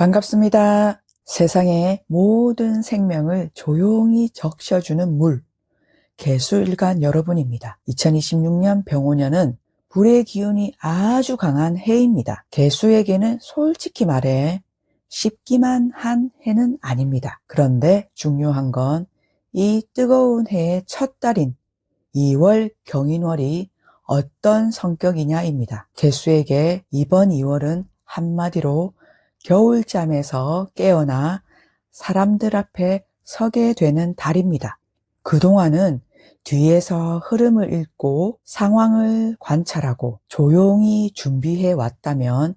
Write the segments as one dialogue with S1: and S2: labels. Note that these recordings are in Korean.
S1: 반갑습니다. 세상의 모든 생명을 조용히 적셔주는 물, 개수일간 여러분입니다. 2026년 병오년은 불의 기운이 아주 강한 해입니다. 개수에게는 솔직히 말해 쉽기만 한 해는 아닙니다. 그런데 중요한 건 이 뜨거운 해의 첫 달인 2월 경인월이 어떤 성격이냐입니다. 개수에게 이번 2월은 한마디로 겨울잠에서 깨어나 사람들 앞에 서게 되는 달입니다. 그동안은 뒤에서 흐름을 읽고 상황을 관찰하고 조용히 준비해 왔다면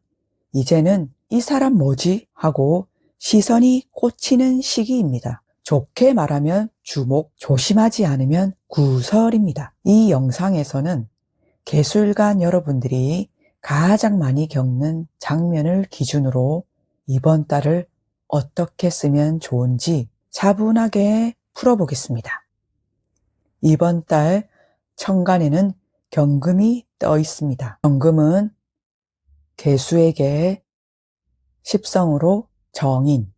S1: 이제는 이 사람 뭐지? 하고 시선이 꽂히는 시기입니다. 좋게 말하면 주목, 조심하지 않으면 구설입니다. 이 영상에서는 개술관 여러분들이 가장 많이 겪는 장면을 기준으로 이번 달을 어떻게 쓰면 좋은지 차분하게 풀어보겠습니다. 이번 달 천간에는 경금이 떠 있습니다. 경금은 개수에게 십성으로 정인,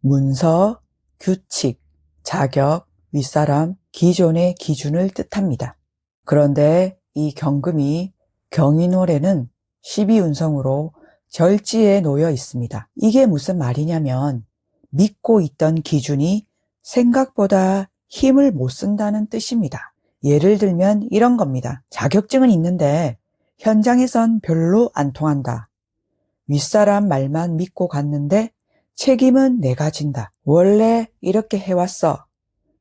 S1: 문서, 규칙, 자격, 윗사람, 기존의 기준을 뜻합니다. 그런데 이 경금이 경인월에는 12운성으로 절지에 놓여 있습니다. 이게 무슨 말이냐면 믿고 있던 기준이 생각보다 힘을 못 쓴다는 뜻입니다. 예를 들면 이런 겁니다. 자격증은 있는데 현장에선 별로 안 통한다. 윗사람 말만 믿고 갔는데 책임은 내가 진다. 원래 이렇게 해왔어.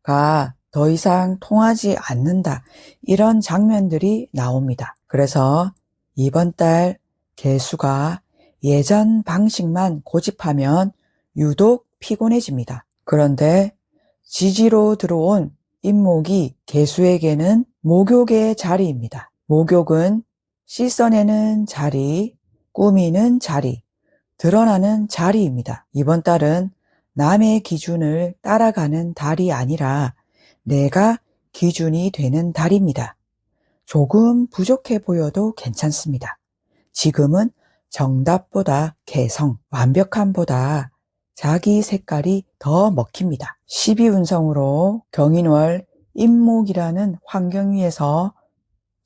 S1: 가 더 이상 통하지 않는다. 이런 장면들이 나옵니다. 그래서 이번 달 개수가 예전 방식만 고집하면 유독 피곤해집니다. 그런데 지지로 들어온 임목이 개수에게는 목욕의 자리입니다. 목욕은 씻어내는 자리, 꾸미는 자리, 드러나는 자리입니다. 이번 달은 남의 기준을 따라가는 달이 아니라 내가 기준이 되는 달입니다. 조금 부족해 보여도 괜찮습니다. 지금은 정답보다 개성, 완벽함보다 자기 색깔이 더 먹힙니다. 12운성으로 경인월 임목이라는 환경 위에서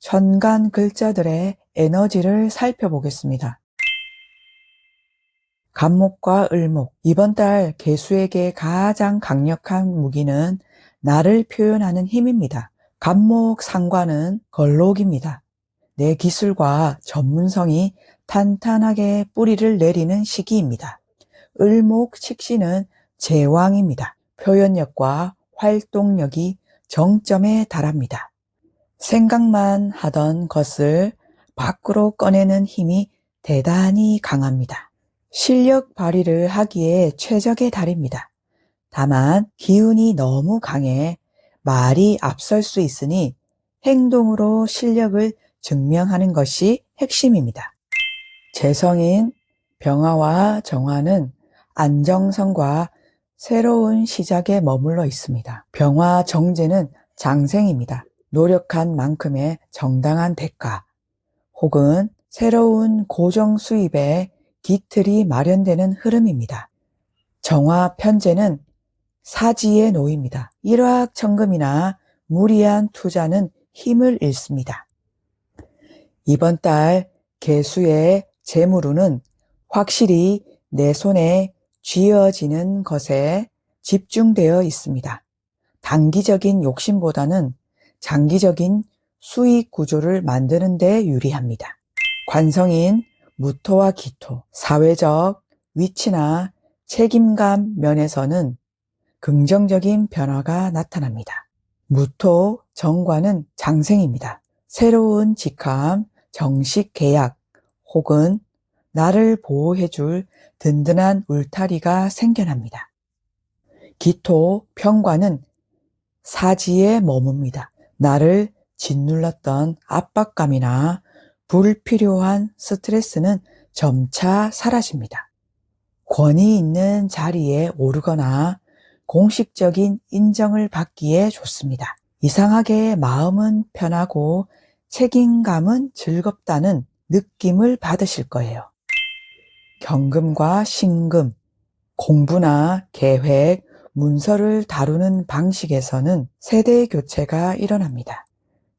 S1: 천간 글자들의 에너지를 살펴보겠습니다. 간목과 을목. 이번 달 개수에게 가장 강력한 무기는 나를 표현하는 힘입니다. 간목 상관은 걸록입니다. 내 기술과 전문성이 탄탄하게 뿌리를 내리는 시기입니다. 을목 칙신은 제왕입니다. 표현력과 활동력이 정점에 달합니다. 생각만 하던 것을 밖으로 꺼내는 힘이 대단히 강합니다. 실력 발휘를 하기에 최적의 달입니다. 다만 기운이 너무 강해 말이 앞설 수 있으니 행동으로 실력을 증명하는 것이 핵심입니다. 재성인 병화와 정화는 안정성과 새로운 시작에 머물러 있습니다. 병화 정제는 장생입니다. 노력한 만큼의 정당한 대가 혹은 새로운 고정 수입의 기틀이 마련되는 흐름입니다. 정화 편제는 사지에 놓입니다. 일확천금이나 무리한 투자는 힘을 잃습니다. 이번 달 개수의 재물운은 확실히 내 손에 쥐어지는 것에 집중되어 있습니다. 단기적인 욕심보다는 장기적인 수익 구조를 만드는 데 유리합니다. 관성인 무토와 기토, 사회적 위치나 책임감 면에서는 긍정적인 변화가 나타납니다. 무토 정관은 장생입니다. 새로운 직함, 정식 계약 혹은 나를 보호해 줄 든든한 울타리가 생겨납니다. 기토 평관은 사지에 머뭅니다. 나를 짓눌렀던 압박감이나 불필요한 스트레스는 점차 사라집니다. 권위 있는 자리에 오르거나 공식적인 인정을 받기에 좋습니다. 이상하게 마음은 편하고 책임감은 즐겁다는 느낌을 받으실 거예요. 경금과 신금, 공부나 계획, 문서를 다루는 방식에서는 세대 교체가 일어납니다.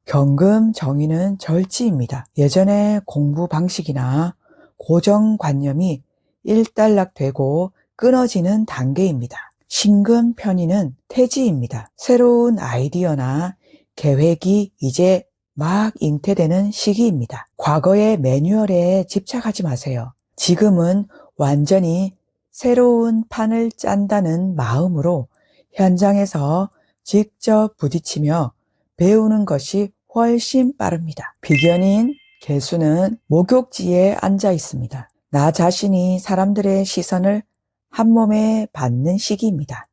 S1: 경금 정의는 절지입니다. 예전의 공부 방식이나 고정관념이 일단락되고 끊어지는 단계입니다. 신금 편의는 태지입니다. 새로운 아이디어나 계획이 이제 막 잉태되는 시기입니다. 과거의 매뉴얼에 집착하지 마세요. 지금은 완전히 새로운 판을 짠다는 마음으로 현장에서 직접 부딪히며 배우는 것이 훨씬 빠릅니다. 비견인 개수는 목욕지에 앉아 있습니다. 나 자신이 사람들의 시선을 한 몸에 받는 시기입니다.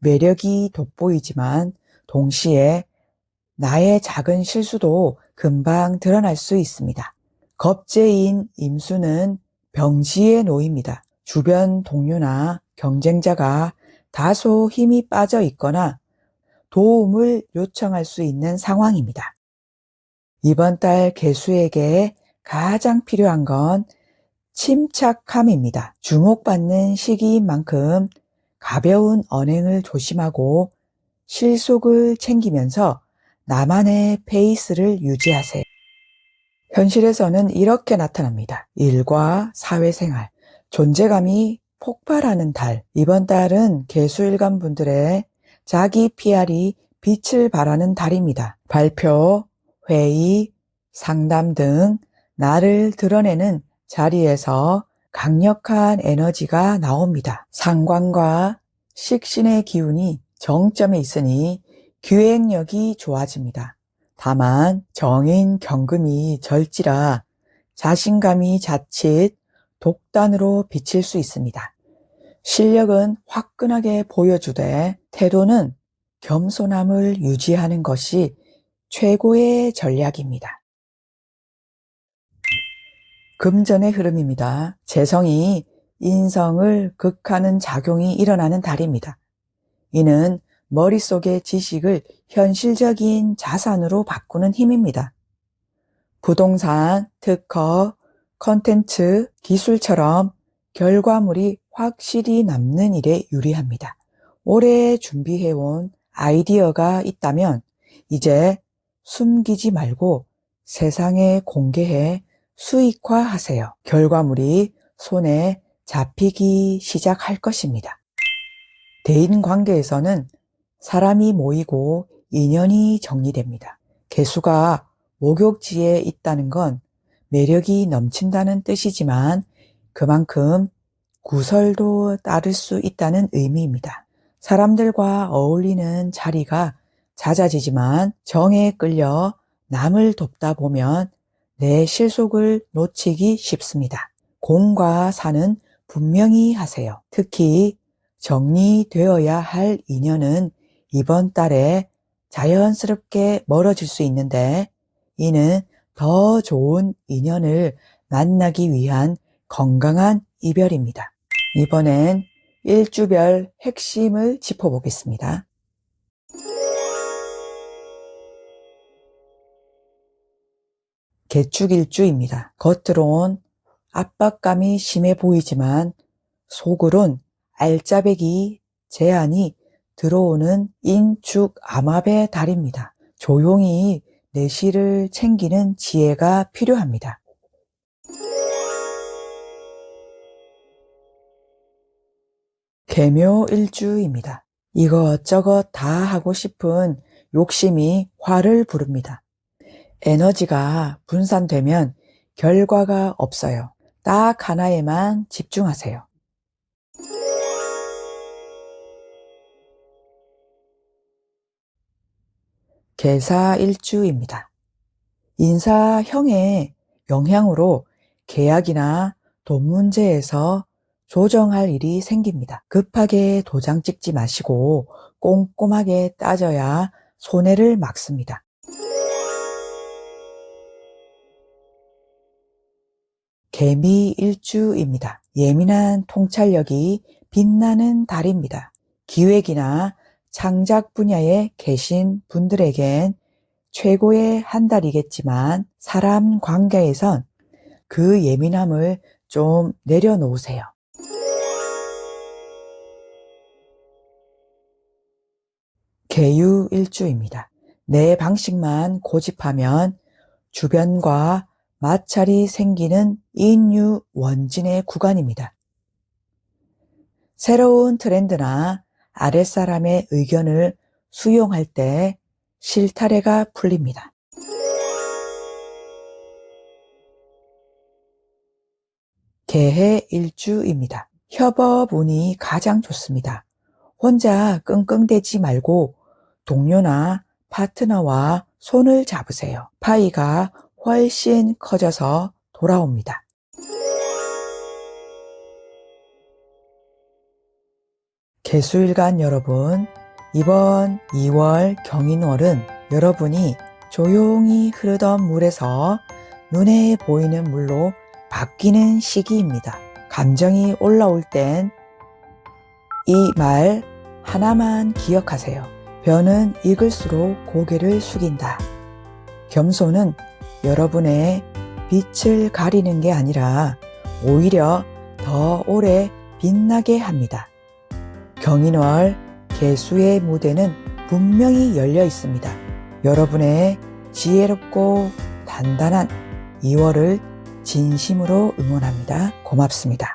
S1: 매력이 돋보이지만 동시에 나의 작은 실수도 금방 드러날 수 있습니다. 겁제인 임수는 병지에 놓입니다. 주변 동료나 경쟁자가 다소 힘이 빠져 있거나 도움을 요청할 수 있는 상황입니다. 이번 달 개수에게 가장 필요한 건 침착함입니다. 주목받는 시기인 만큼 가벼운 언행을 조심하고 실속을 챙기면서 나만의 페이스를 유지하세요. 현실에서는 이렇게 나타납니다. 일과 사회생활, 존재감이 폭발하는 달. 이번 달은 개수일간 분들의 자기 PR이 빛을 발하는 달입니다. 발표, 회의, 상담 등 나를 드러내는 자리에서 강력한 에너지가 나옵니다. 상관과 식신의 기운이 정점에 있으니 기획력이 좋아집니다. 다만 정인 경금이 절지라 자신감이 자칫 독단으로 비칠 수 있습니다. 실력은 화끈하게 보여주되 태도는 겸손함을 유지하는 것이 최고의 전략입니다. 금전의 흐름입니다. 재성이 인성을 극하는 작용이 일어나는 달입니다. 이는 머릿속의 지식을 현실적인 자산으로 바꾸는 힘입니다. 부동산, 특허, 컨텐츠, 기술처럼 결과물이 확실히 남는 일에 유리합니다. 오래 준비해온 아이디어가 있다면 이제 숨기지 말고 세상에 공개해 수익화하세요. 결과물이 손에 잡히기 시작할 것입니다. 대인 관계에서는 사람이 모이고 인연이 정리됩니다. 개수가 목욕지에 있다는 건 매력이 넘친다는 뜻이지만 그만큼 구설도 따를 수 있다는 의미입니다. 사람들과 어울리는 자리가 잦아지지만 정에 끌려 남을 돕다 보면 내 실속을 놓치기 쉽습니다. 공과 사는 분명히 하세요. 특히 정리되어야 할 인연은 이번 달에 자연스럽게 멀어질 수 있는데 이는 더 좋은 인연을 만나기 위한 건강한 이별입니다. 이번엔 일주별 핵심을 짚어보겠습니다. 개축일주입니다. 겉으론 압박감이 심해 보이지만 속으론 알짜배기 제한이 들어오는 인축 암압의 달입니다. 조용히 내실을 챙기는 지혜가 필요합니다. 개묘일주입니다. 이것저것 다 하고 싶은 욕심이 화를 부릅니다. 에너지가 분산되면 결과가 없어요. 딱 하나에만 집중하세요. 개사일주입니다. 인사형의 영향으로 계약이나 돈 문제에서 조정할 일이 생깁니다. 급하게 도장 찍지 마시고 꼼꼼하게 따져야 손해를 막습니다. 개미 일주입니다. 예민한 통찰력이 빛나는 달입니다. 기획이나 창작 분야에 계신 분들에겐 최고의 한 달이겠지만 사람 관계에선 그 예민함을 좀 내려놓으세요. 개유일주입니다. 내 방식만 고집하면 주변과 마찰이 생기는 인유 원진의 구간입니다. 새로운 트렌드나 아랫사람의 의견을 수용할 때 실타래가 풀립니다. 개해 일주입니다. 협업운이 가장 좋습니다. 혼자 끙끙대지 말고 동료나 파트너와 손을 잡으세요. 파이가 훨씬 커져서 돌아옵니다. 개수일간 여러분, 이번 2월 경인월은 여러분이 조용히 흐르던 물에서 눈에 보이는 물로 바뀌는 시기입니다. 감정이 올라올 땐 이 말 하나만 기억하세요. 변은 익을수록 고개를 숙인다. 겸손은 여러분의 빛을 가리는 게 아니라 오히려 더 오래 빛나게 합니다. 경인월 개수의 무대는 분명히 열려 있습니다. 여러분의 지혜롭고 단단한 2월을 진심으로 응원합니다. 고맙습니다.